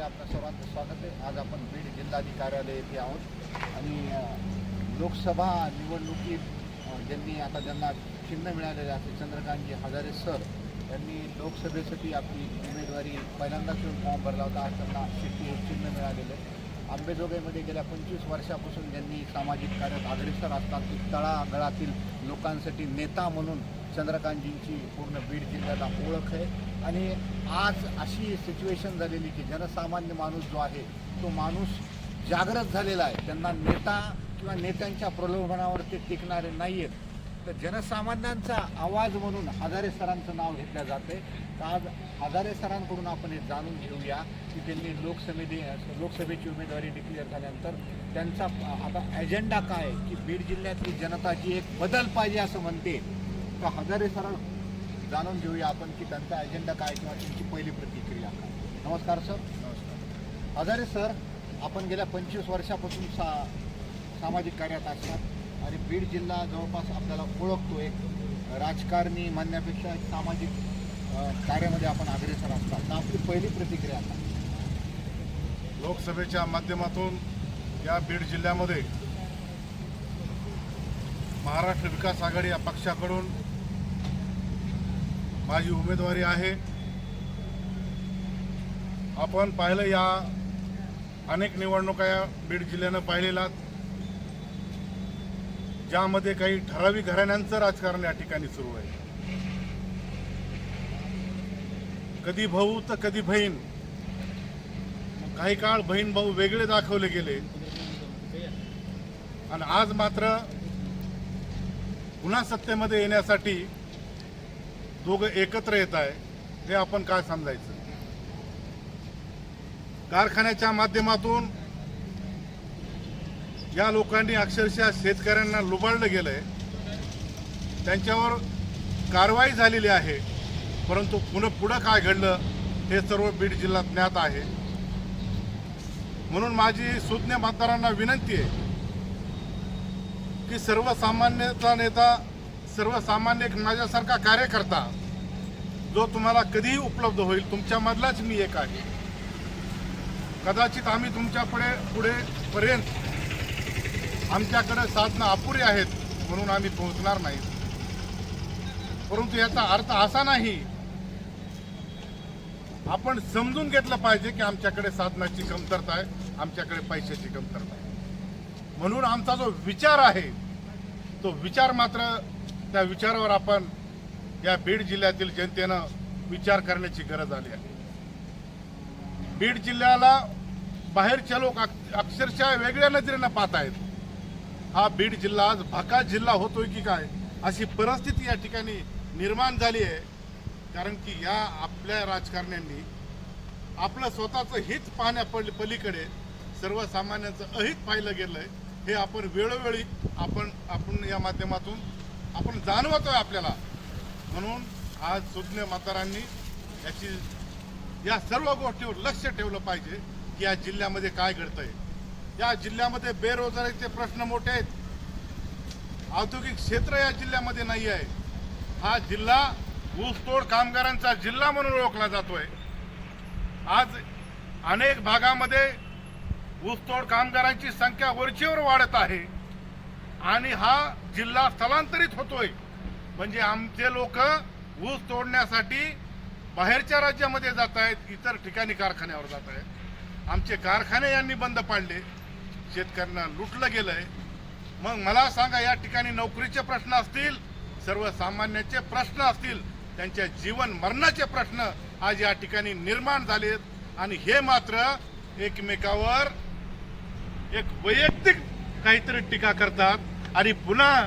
न्यूजमध्ये आपल्या सर्वांचं स्वागत आहे. आज आपण बीड जिल्हाधिकारी कार्यालय येथे आहोत. आणि लोकसभा निवडणुकीत ज्यांनी आता ज्यांना चिन्ह मिळालेले आहे चंद्रकांतजी हजारे सर यांनी लोकसभेसाठी आपली उमेदवारी पहिल्यांदाच फॉर्म भरला होता. आज त्यांना सिटी हे चिन्ह मिळालेलं आहे. आंबेजोगाईमध्ये गेल्या पंचवीस वर्षापासून ज्यांनी सामाजिक कार्यात अग्रेसर असतात की तळागळातील लोकांसाठी नेता म्हणून चंद्रकांतजींची पूर्ण बीड जिल्ह्याला ओळख आहे. आणि आज अशी सिच्युएशन झालेली की जनसामान्य माणूस जो आहे तो माणूस जागृत झालेला आहे. त्यांना नेता किंवा नेत्यांच्या प्रलोभनावर ते टिकणारे नाही आहेत तर जनसामान्यांचा आवाज म्हणून हजारे सरांचं नाव घेतलं जाते तर आज हजारे सरांकडून आपण हे जाणून घेऊया की त्यांनी लोकसभेने लोकसभेची उमेदवारी डिक्लेअर झाल्यानंतर त्यांचा आता अजेंडा काय की बीड जिल्ह्यातली जनता जी एक बदल पाहिजे असं म्हणते. तर हजारे सर जाणून घेऊया आपण की त्यांचा अजेंडा काय किंवा त्यांची पहिली प्रतिक्रिया काय. नमस्कार सर. नमस्कार. हजारे सर आपण गेल्या पंचवीस वर्षापासून सा सामाजिक कार्यात असतात. आणि बीड जिल्हा जवळपास आपल्याला ओळखतो एक राजकारणी म्हणण्यापेक्षा एक सामाजिक कार्यामध्ये आपण अग्रेसर असतात. तर आपली पहिली प्रतिक्रिया आता लोकसभेच्या माध्यमातून या बीड जिल्ह्यामध्ये महाराष्ट्र विकास आघाडी या पक्षाकडून माझी उमेदवारी आहे. आपण पाहिलं या अनेक निवडणुका या बीड जिल्ह्यानं पाहिलेल्या ज्यामध्ये काही ठराविक घराण्यांचं राजकारण या ठिकाणी सुरू आहे. कधी भाऊ तर कधी बहीण. काही काळ बहीण भाऊ वेगळे दाखवले गेले. आणि आज मात्र पुन्हा सत्तेमध्ये येण्यासाठी दोघं एकत्र येत आहे. हे आपण काय समजायचं? कारखान्याच्या माध्यमातून या लोकांनी अक्षरशः शेतकऱ्यांना लुबाडलं गेलंय त्यांच्यावर कारवाई झालेली आहे परंतु पुन्हा पुढं काय घडलं हे सर्व बीड जिल्ह्यात ज्ञात आहे. म्हणून माझी सुज्ञ मतदारांना विनंती आहे की सर्वसामान्यचा नेता सर्वसामान्य एक माझ्यासारखा कार्यकर्ता जो तुम्हाला कधीही उपलब्ध होईल तुमच्यामधलाच मी एक आहे. कदाचित आम्ही तुमच्यापुढे पुढे पर्यंत आमच्याकडे साधनं अपुरी आहेत म्हणून आम्ही पोहोचणार नाही. परंतु याचा अर्थ असा नाही. आपण समजून घेतलं पाहिजे की आमच्याकडे साधनाची कमतरता आहे आमच्याकडे पैशाची कमतरता आहे. म्हणून आमचा जो विचार आहे तो विचार मात्र त्या विचारावर आपण या बीड जिल्ह्यातील जनतेनं विचार करण्याची गरज आली आहे. बीड जिल्ह्याला बाहेरच्या लोक अक्षरशः वेगळ्या नजरेनं पाहत आहेत. हा बीड जिल्हा आज भाका जिल्हा होतोय की काय अशी परिस्थिती या ठिकाणी निर्माण झाली आहे. कारण की या आपल्या राजकारण्यांनी आपलं स्वतःचं हित पाहण्या पल- पलीकडे सर्वसामान्यांचं अहित पाहिलं गेलं आहे हे आपण वेळोवेळी आपण आपण या माध्यमातून आपण जाणवतोय आपल्याला. म्हणून आज सुज्ञ मतदारांनी याची या सर्व गोष्टीवर लक्ष ठेवलं पाहिजे की या जिल्ह्यामध्ये काय घडतंय. या जिल्ह्यामध्ये बेरोजगारीचे प्रश्न मोठे आहेत. औद्योगिक क्षेत्र या जिल्ह्यामध्ये नाही आहे. हा जिल्हा ऊसतोड कामगारांचा जिल्हा म्हणून ओळखला जातोय. आज अनेक भागामध्ये ऊसतोड कामगारांची संख्या वरचीवर वाढत आहे आणि हा जिल्हा स्थलांतरित होतोय. म्हणजे आमचे लोक ऊस तोडण्यासाठी बाहेरच्या राज्यामध्ये जात आहेत इतर ठिकाणी कारखान्यावर जात आहेत. आमचे कारखाने यांनी बंद पाडले. शेतकऱ्यांना लुटलं गेलंय. मग मला सांगा या ठिकाणी नोकरीचे प्रश्न असतील सर्वसामान्यांचे प्रश्न असतील त्यांच्या जीवन मरणाचे प्रश्न आज या ठिकाणी निर्माण झालेत. आणि हे मात्र एकमेकावर एक वैयक्तिक काहीतरी टीका करतात. आणि पुन्हा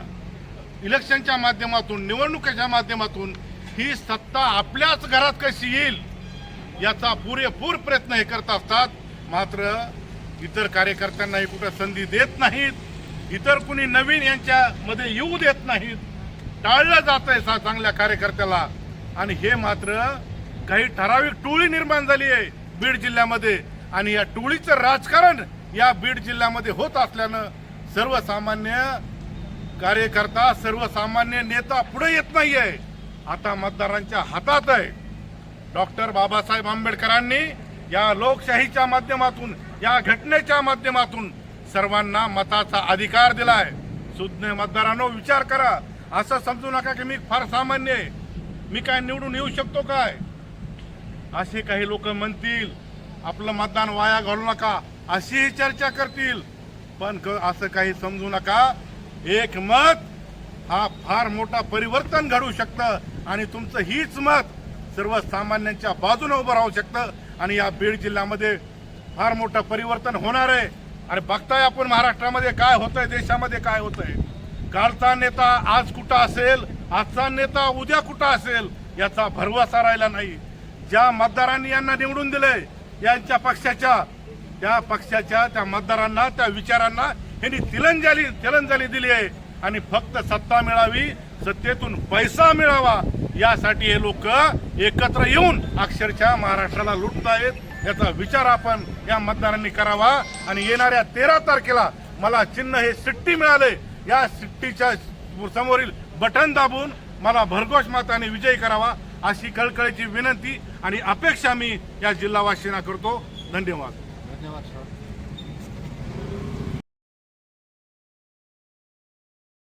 इलेक्शनच्या माध्यमातून निवडणुकीच्या माध्यमातून ही सत्ता आपल्याच घरात कशी येईल याचा पुरेपूर प्रयत्न हे करत असतात. मात्र इतर कार्यकर्त्यांनाही कुठं संधी देत नाहीत. इतर कुणी नवीन यांच्यामध्ये येऊ देत नाहीत. टाळलं जात आहे चांगल्या कार्यकर्त्याला. आणि हे मात्र काही ठराविक टोळी निर्माण झाली आहे बीड जिल्ह्यामध्ये. आणि या टोळीचं राजकारण या बीड जिल्ह्यामध्ये होत असल्यानं सर्वसामान्य कार्यकर्ता सर्वसामान्य नेता पुढे येत नाहीये. आता मतदारांच्या हातात आहे. डॉक्टर बाबासाहेब आंबेडकरांनी या लोकशाहीच्या माध्यमातून या घटनेच्या माध्यमातून सर्वांना मताचा अधिकार दिलाय. सुज्ञ मतदारांनो विचार करा. असं समजू नका की मी फार सामान्य आहे. मी काय निवडून येऊ शकतो काय? असे काही लोक म्हणतील आपलं मतदान वाया घालू नका अशीही चर्चा करतील. पण क- असं काही समजू नका. एक मत हा फार मोठा परिवर्तन घडू शकतं आणि तुमचं हीच मत सर्वसामान्यांच्या बाजूने उभं राहू शकतं. आणि या बीड जिल्ह्यामध्ये फार मोठं परिवर्तन होणार आहे. आणि बघताय आपण महाराष्ट्रामध्ये काय होतंय देशामध्ये काय होतंय. कालचा नेता आज कुठं असेल आजचा नेता उद्या कुठं असेल याचा भरवसा राहिला नाही. ज्या मतदारांनी यांना निवडून दिले यांच्या पक्षाच्या त्या पक्षाच्या त्या मतदारांना त्या विचारांना यांनी तिलंजाली तिलंजाली दिली आहे. आणि फक्त सत्ता मिळावी सत्तेतून पैसा मिळावा यासाठी हे लोक एकत्र येऊन अक्षरशः महाराष्ट्राला लुटतायत. याचा विचार आपण या मतदारांनी करावा. आणि येणाऱ्या तेरा तारखेला मला चिन्ह हे सिट्टी मिळाले. या सिट्टीच्या समोरील बटन दाबून मला भरघोष मताने विजयी करावा अशी कळकळीची विनंती आणि अपेक्षा मी या जिल्हावासींना करतो. धन्यवाद. धन्यवाद सर.